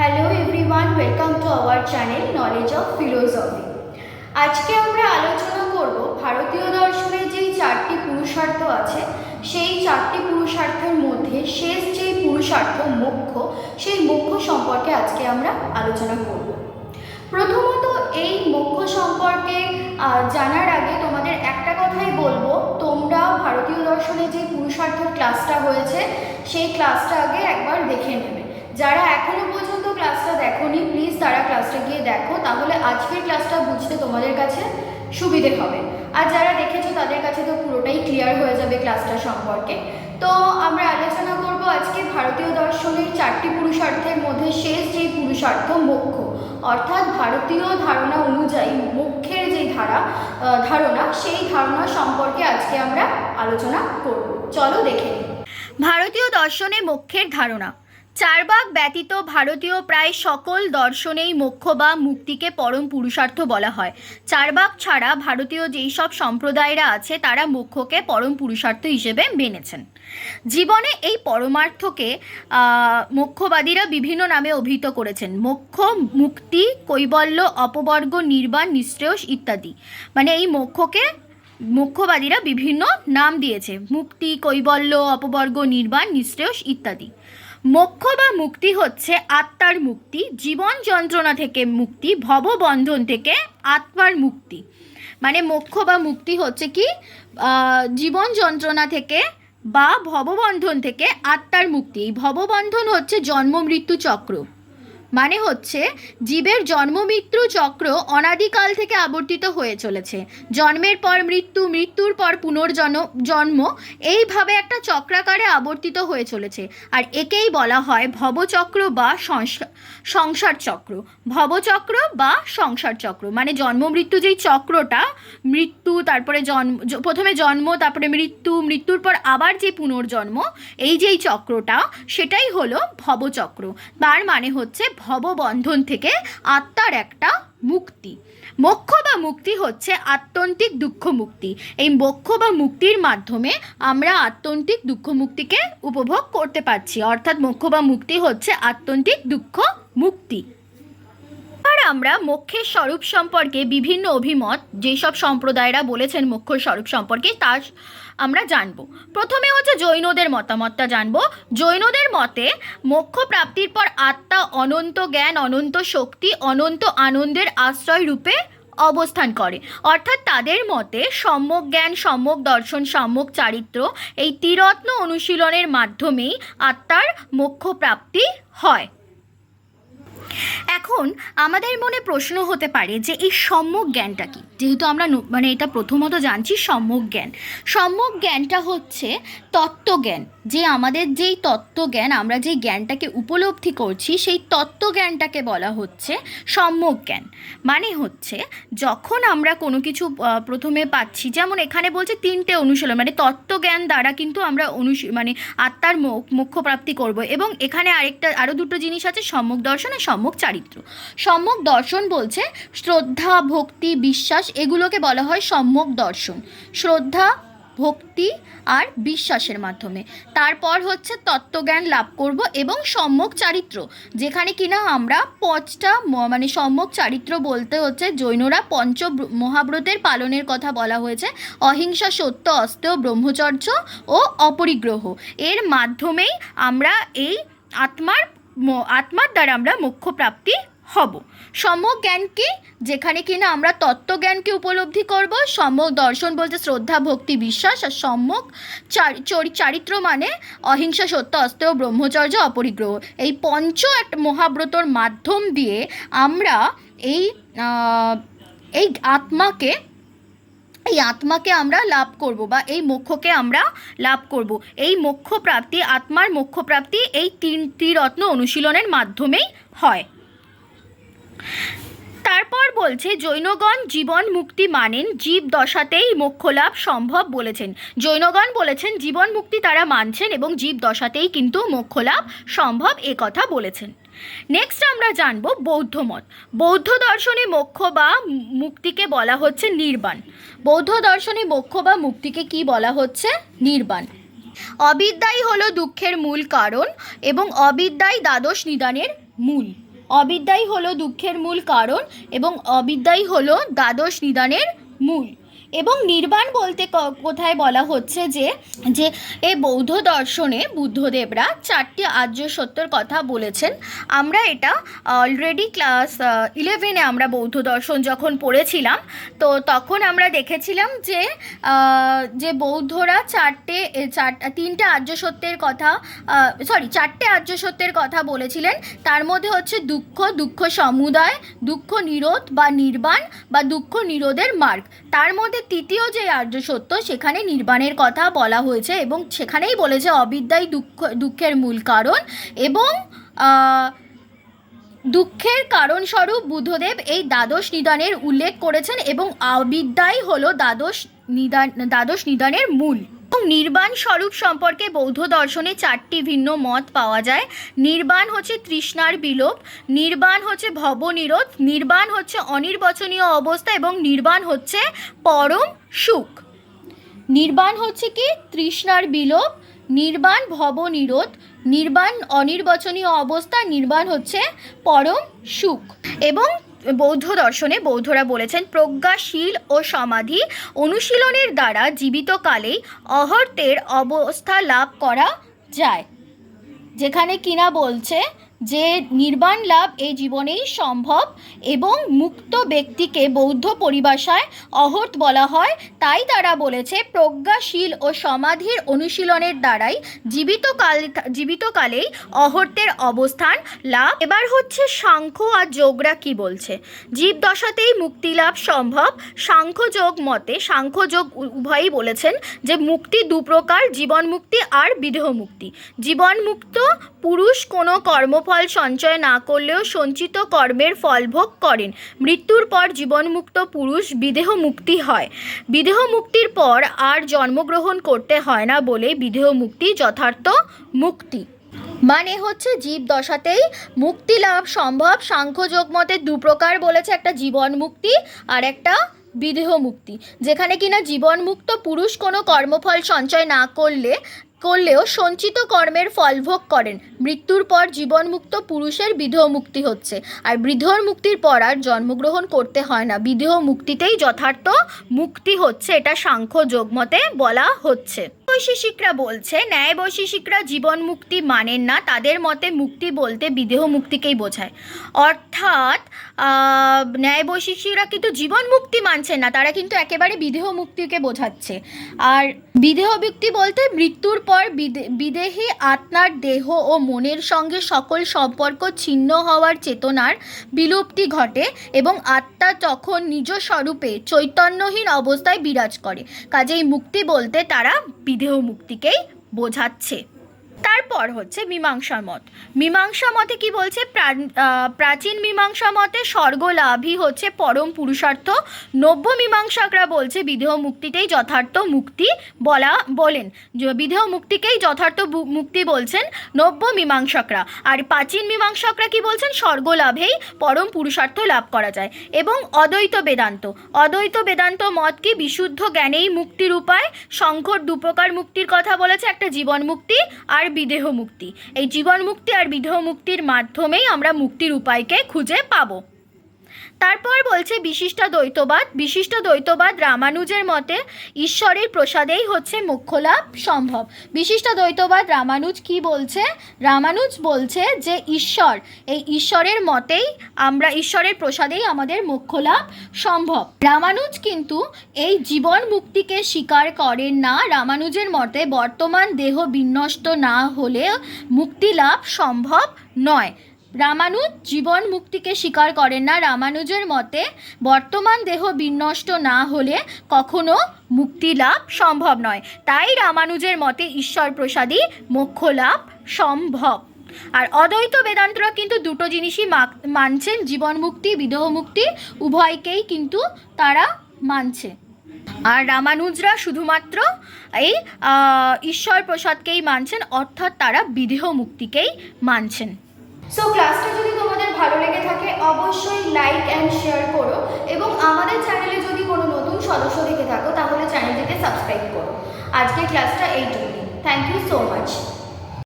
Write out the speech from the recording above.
Hello everyone welcome to our channel knowledge of philosophy আজকে আমরা আলোচনা করব ভারতীয় দর্শনের যেই চারটি পুরুষার্থ আছে, সেই চারটি পুরুষার্থের মধ্যে শেষ যেই পুরুষার্থ মোক্ষ, সেই মোক্ষ সম্পর্কে আজকে আমরা আলোচনা করব। প্রথমত এই মোক্ষ সম্পর্কে জানার আগে তোমাদের একটা কথাই বলব, তোমরা ভারতীয় দর্শনের যে পুরুষার্থ ক্লাসটা হয়েছে, সেই ক্লাসটা আগে একবার দেখে নেবে। যারা এখনও পর্যন্ত ক্লাসটা দেখোনি প্লিজ তারা ক্লাসটা গিয়ে দেখো, তাহলে আজকের ক্লাসটা বুঝতে তোমাদের কাছে সুবিধে হবে। আর যারা দেখেছ তাদের কাছে তো পুরোটাই ক্লিয়ার হয়ে যাবে ক্লাসটা সম্পর্কে। তো আমরা আলোচনা করব আজকে ভারতীয় দর্শনের চারটি পুরুষার্থের মধ্যে শেষ যেই পুরুষার্থ মোক্ষ, অর্থাৎ ভারতীয় ধারণা অনুযায়ী মোক্ষের যে ধারা ধারণা, সেই ধারণা সম্পর্কে আজকে আমরা আলোচনা করব। চলো দেখে ভারতীয় দর্শনে মোক্ষের ধারণা চারবাক ব্যতীত ভারতীয় প্রায় সকল দর্শনেই মোক্ষ বা মুক্তিকে পরম পুরুষার্থ বলা হয়। চারবাক ছাড়া ভারতীয় যেই সব সম্প্রদায়রা আছে, তারা মোক্ষকে পরম পুরুষার্থ হিসেবে মেনেছেন। জীবনে এই পরমার্থকে মোক্ষবাদীরা বিভিন্ন নামে অভিহিত করেছেন। মোক্ষ, মুক্তি, কৈবল্য, অপবর্গ, নির্বাণ, নিঃশ্রেয়স ইত্যাদি। মানে এই মোক্ষকে মোক্ষবাদীরা বিভিন্ন নাম দিয়েছে। মুক্তি, কৈবল্য, অপবর্গ, নির্বাণ, নিঃশ্রেয়স ইত্যাদি। মোক্ষ বা মুক্তি হচ্ছে আত্মার মুক্তি, জীবন যন্ত্রণা থেকে মুক্তি, ভববন্ধন থেকে আত্মার মুক্তি। মানে মোক্ষ বা মুক্তি হচ্ছে কি? জীবন যন্ত্রণা থেকে বা ভববন্ধন থেকে আত্মার মুক্তি। এই ভববন্ধন হচ্ছে জন্ম, মৃত্যু, চক্র। মানে হচ্ছে জীবের জন্ম মৃত্যু চক্র অনাদিকাল থেকে আবর্তিত হয়ে চলেছে। জন্মের পর মৃত্যু, মৃত্যুর পর পুনর্জন্ম জন্ম এইভাবে একটা চক্রাকারে আবর্তিত হয়ে চলেছে। আর একেই বলা হয় ভবচক্র বা সংস- সংসার চক্র। ভবচক্র বা সংসার চক্র। মানে জন্ম, মৃত্যু যেই চক্রটা, মৃত্যু, তারপরে জন্ম প্রথমে জন্ম, তারপরে মৃত্যু, মৃত্যুর পর আবার যে পুনর্জন্ম, এই যেই চক্রটা, সেটাই হলো ভবচক্র। তার মানে হচ্ছে ভববন্ধন থেকে আত্মার একটা মুক্তি। মোক্ষ বা মুক্তি হচ্ছে আত্যন্তিক দুঃখ মুক্তি। এই মোক্ষ বা মুক্তির মাধ্যমে আমরা আত্যন্তিক দুঃখ মুক্তিকে উপভোগ করতে পারছি। অর্থাৎ মোক্ষ বা মুক্তি হচ্ছে আত্যন্তিক দুঃখ মুক্তি। আর আমরা মোক্ষের স্বরূপ সম্পর্কে বিভিন্ন অভিমত, যেসব সম্প্রদায়রা বলেছেন মোক্ষর স্বরূপ সম্পর্কে তা আমরা জানব। প্রথমে হচ্ছে জৈনদের মতামতটা জানব। জৈনদের মতে মোক্ষ প্রাপ্তির পর আত্মা অনন্ত জ্ঞান, অনন্ত শক্তি, অনন্ত আনন্দের আশ্রয় রূপে অবস্থান করে। অর্থাৎ তাদের মতে সম্যক জ্ঞান, সম্যক দর্শন, সম্যক চারিত্র এই ত্রিরত্ন অনুশীলনের মাধ্যমেই আত্মার মোক্ষ প্রাপ্তি হয়। এখন আমাদের মনে প্রশ্ন হতে পারে যে এই সম্যক জ্ঞানটা কি? যেহেতু আমরা মানে এটা প্রথমত জানছি সম্যক জ্ঞান। সম্যক জ্ঞানটা হচ্ছে তত্ত্বজ্ঞান। যে আমাদের যেই তত্ত্বজ্ঞান, আমরা যেই জ্ঞানটাকে উপলব্ধি করছি, সেই তত্ত্বজ্ঞানটাকে বলা হচ্ছে সম্যক জ্ঞান মানে হচ্ছে, যখন আমরা কোনো কিছু প্রথমে পাচ্ছি, যেমন এখানে বলছে তিনটে অনুশীলন মানে তত্ত্বজ্ঞান দ্বারা কিন্তু আমরা অনুশ মানে আত্মার মোক্ষ মোক্ষ প্রাপ্তি করব এবং এখানে আরেকটা আরও দুটো জিনিস আছে, সম্যক দর্শন আর সম্যক চারিত্র। সম্যক দর্শন বলছে শ্রদ্ধা, ভক্তি, বিশ্বাস, এগুলোকে বলা হয় সম্যক দর্শন। শ্রদ্ধা ভক্তি আর বিশ্বাসের মাধ্যমে। তারপর হচ্ছে তত্ত্বজ্ঞান লাভ করব এবং সম্যক চারিত্র, যেখানে কিনা আমরা পাঁচটা মানে সম্যক চারিত্র বলতে হচ্ছে জৈনরা পঞ্চ মহাব্রতের পালনের কথা বলা হয়েছে, অহিংসা, সত্য অস্তেয় ব্রহ্মচর্য ও অপরিগ্রহ। এর মাধ্যমেই আমরা এই আত্মার আত্মার দ্বারা আমরা মোক্ষ প্রাপ্তি হব। সম্যক জ্ঞান কি যেখানে কিনা আমরা তত্ত্বজ্ঞানকে উপলব্ধি করব সম্যক দর্শন বলতে শ্রদ্ধা, ভক্তি, বিশ্বাস আর সম্যক চারি- চরি- চারিত্র মানে অহিংসা, সত্য অস্তেয় ব্রহ্মচর্য, অপরিগ্রহ। এই পঞ্চ একটা মহাব্রতর মাধ্যম দিয়ে আমরা এই এই আত্মাকে এই আত্মাকে আমরা লাভ করব বা এই মোক্ষকে আমরা লাভ করব। এই মোক্ষ প্রাপ্তি আত্মার মোক্ষ প্রাপ্তি এই তিন ত্রিরত্ন অনুশীলনের মাধ্যমেই হয়। তারপর বলছে, জৈনগণ জীবন মুক্তি মানেন, জীব দশাতেই মোক্ষ লাভ সম্ভব বলেছেন। জৈনগণ বলেছেন, জীবন মুক্তি তারা মানছেন এবং জীব দশাতেই কিন্তু মোক্ষ লাভ সম্ভব এ কথা বলেছেন। নেক্সট আমরা জানব বৌদ্ধ মত। বৌদ্ধ দর্শনে মোক্ষ বা মুক্তিকে বলা হচ্ছে নির্বাণ। বৌদ্ধ দর্শনে মোক্ষ বা মুক্তিকে কি বলা হচ্ছে? নির্বাণ। অবিদ্যাই হলো দুঃখের মূল কারণ এবং অবিদ্যাই দ্বাদশ নিদানের মূল। অবিদ্যাই হলো দুঃখের মূল কারণ এবং অবিদ্যাই হলো দ্বাদশ নিদানের মূল। এবং নির্বাণ বলতে কোথায় বলা হচ্ছে যে যে এই বৌদ্ধ দর্শনে বুদ্ধদেবরা চারটি আর্য সত্যর কথা বলেছেন। আমরা এটা অলরেডি ক্লাস ইলেভেনে আমরা বৌদ্ধ দর্শন যখন পড়েছিলাম, তো তখন আমরা দেখেছিলাম যে যে বৌদ্ধরা চারটে চার, তিনটে আর্য সত্যের কথা সরি চারটে আর্য সত্যের কথা বলেছিলেন। তার মধ্যে হচ্ছে দুঃখ দুঃখ সমুদায়, দুঃখ নিরোধ বা নির্বাণ বা দুঃখ নিরোধের মার্গ। তার মধ্যে তৃতীয় যে আর্য সত্য, সেখানে নির্বাণের কথা বলা হয়েছে এবং সেখানেই বলেছে অবিদ্যাই দুঃখ, দুঃখের মূল কারণ এবং দুঃখের কারণস্বরূপ বুদ্ধদেব এই দ্বাদশ নিদানের উল্লেখ করেছেন এবং অবিদ্যাই হলো দ্বাদশ নিদান, দ্বাদশ নিদানের মূল। নির্বাণ স্বরূপ সম্পর্কে বৌদ্ধ দর্শনে চারটি ভিন্ন মত পাওয়া যায়। নির্বাণ হচ্ছে তৃষ্ণার বিলোপ, নির্বাণ হচ্ছে ভবনিরোধ, নির্বাণ হচ্ছে অনির্বচনীয় অবস্থা এবং নির্বাণ হচ্ছে পরম সুখ। নির্বাণ হচ্ছে কি? তৃষ্ণার বিলোপ, নির্বাণ ভবনিরোধ, নির্বাণ অনির্বচনীয় অবস্থা, নির্বাণ হচ্ছে পরম সুখ। এবং বৌদ্ধ দর্শনে বৌদ্ধরা বলেছেন, প্রজ্ঞাশীল ও সমাধি অনুশীলনের দ্বারা জীবিতকালেই অহর্তের অবস্থা লাভ করা যায়। যেখানে কিনা বলছে যে নির্বাণ লাভ এই জীবনেই সম্ভব এবং মুক্ত ব্যক্তিকে বৌদ্ধ পরিভাষায় অহর্ত বলা হয়, তাই তারা বলেছে প্রজ্ঞাশীল ও সমাধির অনুশীলনের দ্বারাই জীবিতকাল জীবিতকালেই অহর্তের অবস্থান লাভ। এবার হচ্ছে সাংখ্য আর যোগরা কি বলছে? জীবদশাতেই মুক্তি লাভ সম্ভব। সাংখ্যযোগ মতে, সাংখ্যযোগ উভয়ই বলেছেন যে মুক্তি দু প্রকার জীবন মুক্তি আর বিদেহ মুক্তি জীবন মুক্ত পুরুষ কোনো কর্মফল সঞ্চয় না করলেও সঞ্চিত কর্মের ফল ভোগ করেন। মৃত্যুর পর জীবনমুক্ত পুরুষ বিদেহ মুক্তি হয়। বিদেহ মুক্তির পর আর জন্মগ্রহণ করতে হয় না বলে বিদেহ মুক্তি যথার্থ মুক্তি। মানে হচ্ছে জীব দশাতেই মুক্তি লাভ সম্ভব। সাংখ্যযোগ মতে দু প্রকার বলেছে, একটা জীবন মুক্তি আর একটা বিদেহ মুক্তি যেখানে কিনা জীবনমুক্ত পুরুষ কোনো কর্মফল সঞ্চয় না করলে করলেও সঞ্চিত কর্মের ফল ভোগ করেন। মৃত্যুর পর জীবনমুক্ত পুরুষের বিদেহ মুক্তি হচ্ছে। আর বৃদ্ধর মুক্তির পর আর জন্মগ্রহণ করতে হয় না। বিদেহ মুক্তিতেই যথার্থ মুক্তি হচ্ছে, এটা সাংখ্য যোগমতে বলা হচ্ছে। বৈশেষিকরা বলছে, ন্যায় বৈশেষিকরা জীবন মুক্তি মানেন না, তাদের মতে মুক্তি বলতে বিদেহ মুক্তিকেই বোঝায়। অর্থাৎ ন্যায় বৈশেষিকরা কিন্তু জীবন মুক্তি মানছেন না, তারা কিন্তু একেবারে বিদেহ মুক্তিকে বোঝাচ্ছে। আর বিদেহ মুক্তি বলতে মৃত্যুর পর বিদে- বিদেহী আত্মার দেহ ও মনের সঙ্গে সকল সম্পর্ক ছিন্ন হওয়ার চেতনার বিলুপ্তি ঘটে এবং আত্মা তখন নিজ স্বরূপে চৈতন্যহীন অবস্থায় বিরাজ করে। কাজেই মুক্তি বলতে তারা বিদেহ মুক্তিকেই বোঝাচ্ছে। তারপর হচ্ছে মীমাংসা মত মীমাংসা মতে কি বলছে? প্রা- প্রাচীন মীমাংসা মতে স্বর্গ লাভই হচ্ছে পরম পুরুষার্থ। নব্য মীমাংসকরা বলছে বিদেহ মুক্তিতেই যথার্থ মুক্তি বলা, বলেন। বিদেহ মুক্তিকেই যথার্থ মুক্তি বলছেন নব্য মীমাংসকরা। আর প্রাচীন মীমাংসকরা কি বলছেন? স্বর্গ লাভেই পরম পুরুষার্থ লাভ করা যায়। এবং অদ্বৈত বেদান্ত। অদ্বৈত বেদান্ত মত কি বিশুদ্ধ জ্ঞানেই মুক্তির উপায়? শঙ্কর দুপ্রকার মুক্তির কথা বলেছে, একটা জীবন মুক্তি। আর বিদেহ মুক্তি। এই জীবন মুক্তি আর বিদেহ মুক্তির মাধ্যমেই আমরা মুক্তির উপায়কে খুঁজে পাবো। তারপর বলছে বিশিষ্ট দ্বৈতবাদ। বিশিষ্ট দ্বৈতবাদ রামানুজের মতে ঈশ্বরের প্রসাদেই হচ্ছে মোক্ষলাভ সম্ভব। বিশিষ্ট দ্বৈতবাদ রামানুজ কি বলছে? রামানুজ বলছে যে ঈশ্বর, এই ঈশ্বরের মতেই আমরা ঈশ্বরের প্রসাদেই আমাদের মোক্ষ লাভ সম্ভব। রামানুজ কিন্তু এই জীবন মুক্তিকে স্বীকার করেন না। রামানুজের মতে বর্তমান দেহ বিনষ্ট না হলে মুক্তি লাভ সম্ভব নয়। রামানুজ জীবন মুক্তিকে স্বীকার করেন না। রামানুজের মতে বর্তমান দেহ বিনষ্ট না হলে কখনো মুক্তি লাভ সম্ভব নয়। তাই রামানুজের মতে ঈশ্বর প্রসাদী মোক্ষ লাভ সম্ভব। আর অদ্বৈত বেদান্তরা কিন্তু দুটো জিনিসই মানছেন জীবন মুক্তি বিদেহ মুক্তি উভয়কেই কিন্তু তারা মানছে। আর রামানুজরা শুধুমাত্র এই ঈশ্বর প্রসাদকেই মানছেন, অর্থাৎ তারা বিদেহ মুক্তিকেই মানছেন। সো ক্লাসটা যদি তোমাদের ভালো লেগে থাকে, অবশ্যই লাইক অ্যান্ড শেয়ার করো এবং আমাদের চ্যানেলে যদি কোনো নতুন সদস্য থেকে থাকো, তাহলে চ্যানেলটিকে সাবস্ক্রাইব করো। আজকের ক্লাসটা এইটুকুই থ্যাংক ইউ সো মাচ